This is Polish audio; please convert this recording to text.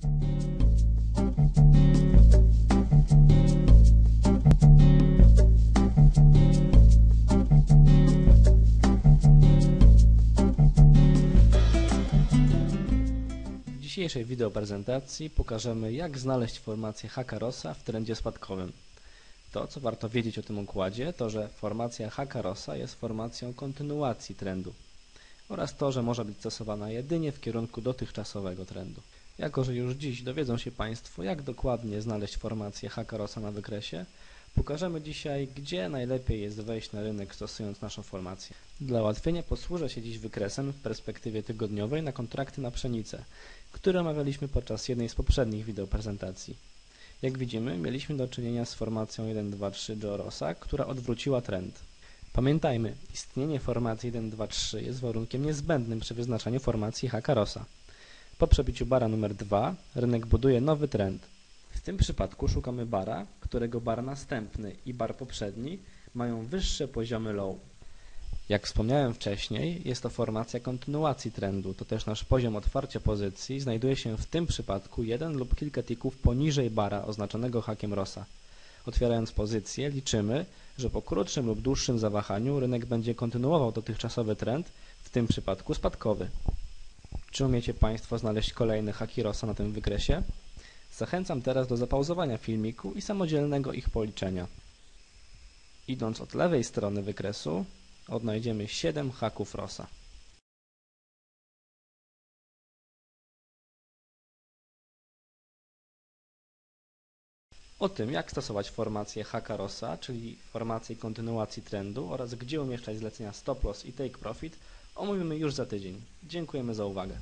W dzisiejszej wideoprezentacji pokażemy jak znaleźć formację Hakarosa w trendzie spadkowym. To, co warto wiedzieć o tym układzie, to że formacja Hakarosa jest formacją kontynuacji trendu oraz to, że może być stosowana jedynie w kierunku dotychczasowego trendu. Jako, że już dziś dowiedzą się Państwo, jak dokładnie znaleźć formację Hakarosa na wykresie, pokażemy dzisiaj, gdzie najlepiej jest wejść na rynek stosując naszą formację. Dla ułatwienia posłużę się dziś wykresem w perspektywie tygodniowej na kontrakty na pszenicę, które omawialiśmy podczas jednej z poprzednich wideoprezentacji. Jak widzimy, mieliśmy do czynienia z formacją 1, 2, 3 Joe Rossa, która odwróciła trend. Pamiętajmy, istnienie formacji 1, 2, 3 jest warunkiem niezbędnym przy wyznaczaniu formacji Hakarosa. Po przebiciu bara numer 2 rynek buduje nowy trend. W tym przypadku szukamy bara, którego bar następny i bar poprzedni mają wyższe poziomy low. Jak wspomniałem wcześniej, jest to formacja kontynuacji trendu, to też nasz poziom otwarcia pozycji znajduje się w tym przypadku jeden lub kilka tików poniżej bara oznaczonego hakiem Rossa. Otwierając pozycję liczymy, że po krótszym lub dłuższym zawahaniu rynek będzie kontynuował dotychczasowy trend, w tym przypadku spadkowy. Czy umiecie Państwo znaleźć kolejne haki Rossa na tym wykresie? Zachęcam teraz do zapauzowania filmiku i samodzielnego ich policzenia. Idąc od lewej strony wykresu, odnajdziemy 7 haków Rossa. O tym, jak stosować formację haka Rossa, czyli formację kontynuacji trendu oraz gdzie umieszczać zlecenia stop loss i take profit, omówimy już za tydzień. Dziękujemy za uwagę.